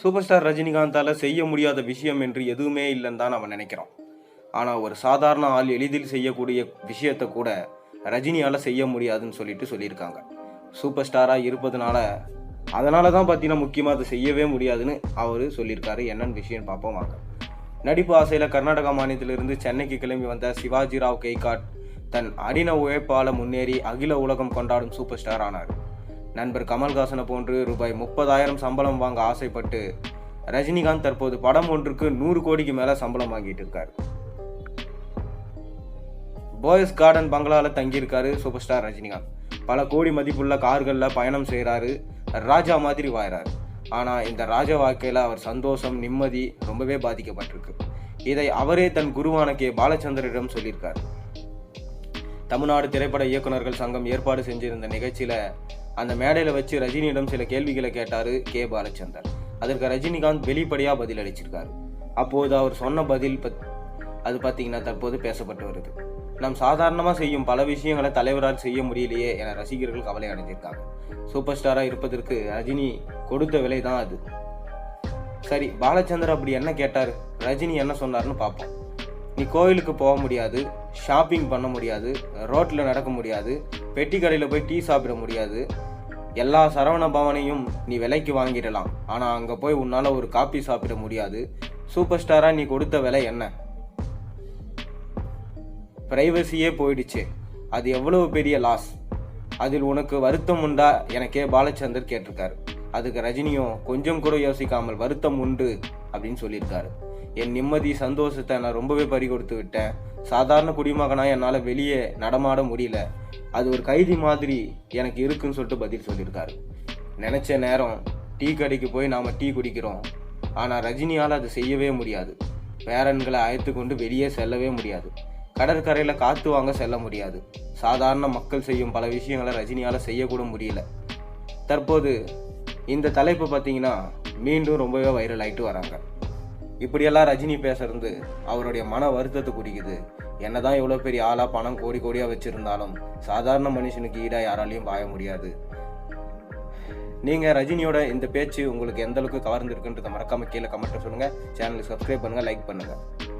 Super star ரஜினிகாந்தால் செய்ய முடியாத விஷயம் என்று எதுவுமே இல்லைன்னு தான் அவன் நினைக்கிறான் ஆனால் ஒரு சாதாரண ஆள் எளிதில் செய்யக்கூடிய விஷயத்தை கூட ரஜினியால் செய்ய முடியாதுன்னு சொல்லிட்டு சொல்லியிருக்காங்க. சூப்பர் ஸ்டாராக இருப்பதனால அதனால தான் பார்த்தீங்கன்னா முக்கியமாக அதை செய்யவே முடியாதுன்னு அவர் சொல்லியிருக்காரு. என்னன்னு விஷயம் பார்ப்போம் வாங்க. நடிப்பு ஆசையில் கர்நாடகா மாநிலத்திலிருந்து சென்னைக்கு கிளம்பி வந்த சிவாஜி ராவ் கெய்காட் தன் அடின உழைப்பால் முன்னேறி அகில உலகம் கொண்டாடும் சூப்பர் ஸ்டார் ஆனார். நண்பர் கமல்ஹாசனை போன்று ரூபாய் முப்பதாயிரம் சம்பளம் வாங்க ஆசைப்பட்டு ரஜினிகாந்த் தற்போது படம் ஒன்றுக்கு நூறு கோடிக்கு மேலே சம்பளம் வாங்கிட்டு இருக்காரு. போயஸ் கார்டன் பங்களாவில் தங்கியிருக்காரு சூப்பர் ஸ்டார் ரஜினிகாந்த். பல கோடி மதிப்புள்ள கார்களில் பயணம் செய்கிறாரு ராஜா மாதிரி வாழறாரு ஆனால் இந்த ராஜா வாழ்க்கையில் அவர் சந்தோஷம் நிம்மதி ரொம்பவே பாதிக்கப்பட்டிருக்கு. இதை அவரே தன் குருவான கே. பாலச்சந்தரிடம் சொல்லியிருக்கார். தமிழ்நாடு திரைப்பட இயக்குனர்கள் சங்கம் ஏற்பாடு செஞ்சிருந்த நிகழ்ச்சியில் அந்த மேடையில் வச்சு ரஜினியிடம் சில கேள்விகளை கேட்டார் கே பாலச்சந்தர். அதற்கு ரஜினிகாந்த் வெளிப்படையாக பதில் அளிச்சிருக்காரு அப்போது அவர் சொன்ன பதில் பத் அது பார்த்தீங்கன்னா தற்போது பேசப்பட்டு வருது. நாம் சாதாரணமாக செய்யும் பல விஷயங்களை தலைவரால் செய்ய முடியலையே என ரசிகர்கள் கவலை அடைஞ்சிருக்காங்க. சூப்பர் ஸ்டாராக இருப்பதற்கு ரஜினி கொடுத்த விலை தான் அது. சரி பாலச்சந்தர் அப்படி என்ன கேட்டார்? ரஜினி என்ன சொன்னார்னு பார்ப்போம். நீ கோயிலுக்கு போக முடியாது ஷாப்பிங் பண்ண முடியாது ரோட்டில் நடக்க முடியாது பெட்டி கடையில் போய் டீ சாப்பிட முடியாது எல்லா சரவண பவனையும் நீ விலைக்கு வாங்கிடலாம். ஆனால் அங்கே போய் உன்னால் ஒரு காப்பி சாப்பிட முடியாது. சூப்பர் ஸ்டாராக நீ கொடுத்த விலை என்ன? ப்ரைவசியே போயிடுச்சு. அது எவ்வளவு பெரிய லாஸ் அதில் உனக்கு வருத்தம் உண்டா? எனக்கே பாலச்சந்தர் கேட்டிருக்காரு. அதுக்கு ரஜினியும் கொஞ்சம் கூட யோசிக்காமல் வருத்தம் உண்டு அப்படின்னு சொல்லியிருக்காரு. என் நிம்மதி சந்தோஷத்தை நான் ரொம்பவே பறி கொடுத்து விட்டேன். சாதாரண குடிமகனாக என்னால் வெளியே நடமாட முடியல. அது ஒரு கைதி மாதிரி எனக்கு இருக்குன்னு சொல்லிட்டு பதில் சொல்லியிருக்காரு. நினச்ச நேரம் டீ கடைக்கு போய் நாம் டீ குடிக்கிறோம். ஆனால் ரஜினியால் அது செய்யவே முடியாது. பேரன்களை அழைத்து கொண்டு வெளியே செல்லவே முடியாது. கடற்கரையில் காற்று வாங்க செல்ல முடியாது. சாதாரண மக்கள் செய்யும் பல விஷயங்களை ரஜினியால் செய்யக்கூட முடியல. தற்போது இந்த தலைப்பு பார்த்தீங்கன்னா மீண்டும் ரொம்பவே வைரல் ஆகிட்டு வராங்க. இப்படியெல்லாம் ரஜினி பேசுறது அவருடைய மன வருத்தத்தை குறிக்குது. என்னதான் எவ்வளோ பெரிய ஆளாக பணம் கோடி கோடியாக வச்சுருந்தாலும் சாதாரண மனுஷனுக்கு ஈடாக யாராலையும் பாய முடியாது. நீங்கள் ரஜினியோட இந்த பேச்சு உங்களுக்கு எந்த அளவுக்கு கவர்ந்துருக்குன்றதை மறக்காமல் கீழே கமெண்ட்டை சொல்லுங்கள் சேனலுக்கு சப்ஸ்கிரைப் பண்ணுங்கள் லைக் பண்ணுங்கள்